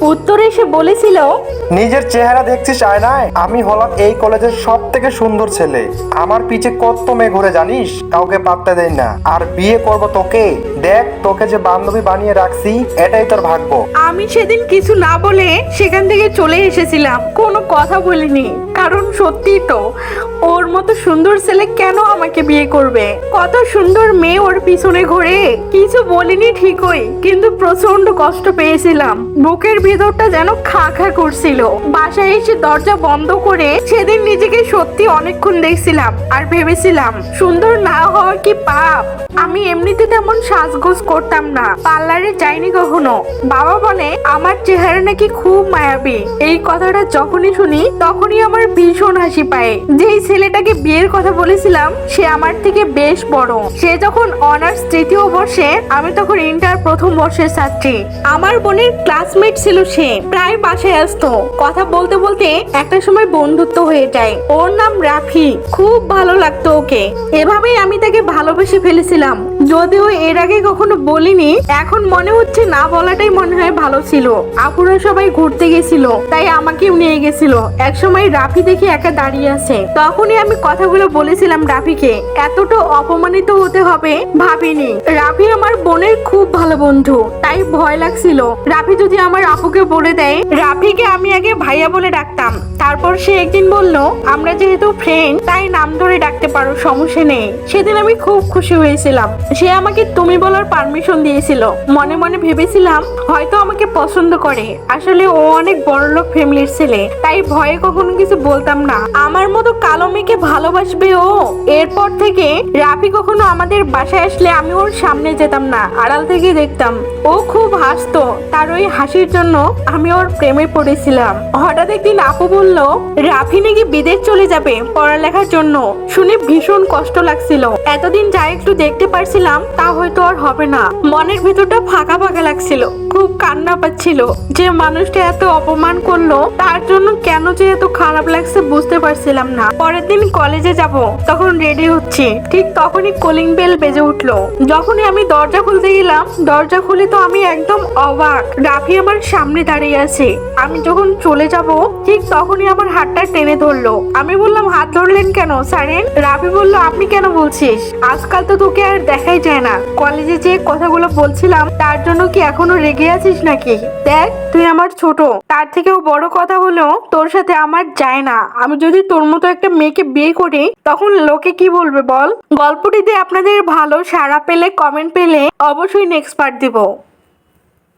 উত্তরে সে বলেছিল নিজের চেহারা দেখছিস আয়নায়? আমি হলাম এই কলেজের সব থেকে সুন্দর ছেলে। আমার পিছে কত মেয়ে ঘুরে জানিস? কাউকে পাত্তা দেয় না। আর বিয়ে করব তোকে? দেখ তোকে যে বান্ধবী বানিয়ে রাখছি এটাই তোর ভাগ্য। আমি সেদিন কিছু না বলে সেখান থেকে চলে এসেছিলাম। কোনো কথা বলিনি। কারণ সত্যি তো ওর মতো সুন্দর ছেলে কেন আমাকে বিয়ে করবে? কত সুন্দর মেয়ে ওর পিছনে ঘোরে। কিছু বলিনি ঠিকই কিন্তু প্রচণ্ড কষ্ট পেয়েছিলাম বুকের ভিতরটা যেন খা খা করছিল। বাসায় এসে দরজা বন্ধ করে সেদিন নিজেকে সত্যি অনেকক্ষণ দেখছিলাম আর ভেবেছিলাম, সুন্দর না হওয়া কি পাপ? আমি এমনিতে তেমন সাজগোজ করতাম না। পার্লারে যাইনি কখনো। বাবা বলে, আমার চেহারা নাকি খুব মায়াবী। এই কথাটা যখনই শুনি, তখনই আমার ভীষণ হাসি পায়। যেই ছেলেটাকে বিয়ের কথা বলেছিলাম, সে আমার থেকে বেশ বড়। সে যখন অনার্স তৃতীয় বর্ষে, আমি তখন ইন্টার প্রথম বর্ষের ছাত্রী। আমার বোনের ক্লাসমেট ছিল সে। প্রায় বাসায় আসতো। কথা বলতে বলতে একটা সময় বন্ধুত্ব হয়ে যায়। ওর নাম রাফি। খুব ভালো লাগতো ওকে। এভাবেই আমি তাকে ভালোবেসে ফেলেছিলাম। যদিও এর আগে কখনো বলিনি, এখন মনে হচ্ছে না বলাটাই মনে হয় ভালো ছিল। আপুরা সবাই ঘুরতে গেছিল, তাই আমাকেও নিয়ে গেছিল। এক সময় রাফি দেখে একা দাঁড়িয়ে আছে। তখনই আমি কথাগুলো বলেছিলাম রাফিকে। এতটা অপমানিত হতে হবে ভাবিনি। রাফি আমার বোনের খুব ভালো বন্ধু, তাই ভয় লাগছিল। রাফি যদি আমার আপুকে বলে দেয় রাফিকে আমি আগে ভাইয়া বলে ডাকতাম। তারপর সে একদিন বলল, আমরা যেহেতু ফ্রেন্ড তাই নাম ধরে ডাকতে পারো, সমস্যা নেই। সেদিন আমি খুব খুশি হয়েছিলাম। সে আমাকে তুমি বলার পারমিশন দিয়েছিল। মনে মনে ভেবেছিলাম, হয়তো আমাকে পছন্দ করে। আসলে ও অনেক বড়লোক ফ্যামিলির ছেলে, তাই ভয়ে কখনো কিছু বলতাম না। আমার মতো কালো মেয়েকে ভালোবাসবে ও? এরপর থেকে রাফি কখনো আমাদের বাসায় আসলে আমি ওর সামনে যেতাম না, আড়াল থেকে দেখতাম। ও খুব হাসতো। তার ওই হাসির জন্য আমি ওর প্রেমে পড়েছিলাম। হঠাৎ একদিন আপু বলল, রাফি নাকি বিদেশ চলে যাবে পড়ালেখার জন্য? শুনে ভীষণ কষ্ট লাগছিল। এতদিন যা একটু দেখতে পারছিলাম, তা হয়তো আর হবে না। মনের ভিতরটা ফাঁকা ফাঁকা লাগছিল। খুব কান্না পাচ্ছিল যে মানুষটা এত অপমান করল, তার জন্য কেন যে এত খারাপ লাগছে বুঝতে পারছিলাম না। পরের দিন কলেজে যাব, তখন রেডি হচ্ছি। ঠিক তখনই কলিং বেল বেজে উঠল। যখনই আমি দরজা খুলতে গেলাম, দরজা খুলে তো আমি একদম অবাক। রাফি আমার সামনে দাঁড়িয়ে আছে। আমি যখন চলে যাব, ঠিক তখনই আমার হাতটা টেনে ধরলো। আমি বললাম, হাত ধরলেন কেন, সারেন? রাফি বলল, আপনি কেন বলছিস? আজকাল তো তোকে আর দেখাই যায় না। কলেজে যে কথাগুলো বলছিলাম, তার জন্য কি এখনও রেগে আছিস নাকি? দেখ, তুই আমার ছোট। তার থেকেও বড় কথা হলো তোর সাথে আমার যায় না। আমি যদি তোর মতো একটা মেয়েকে বিয়ে করি, তখন লোকে কি বলবে বল? গল্পটিতে আপনাদের ভালো সাড়া পেলে কমেন্ট পেলে অবশ্যই নেক্সট পার্ট দিব।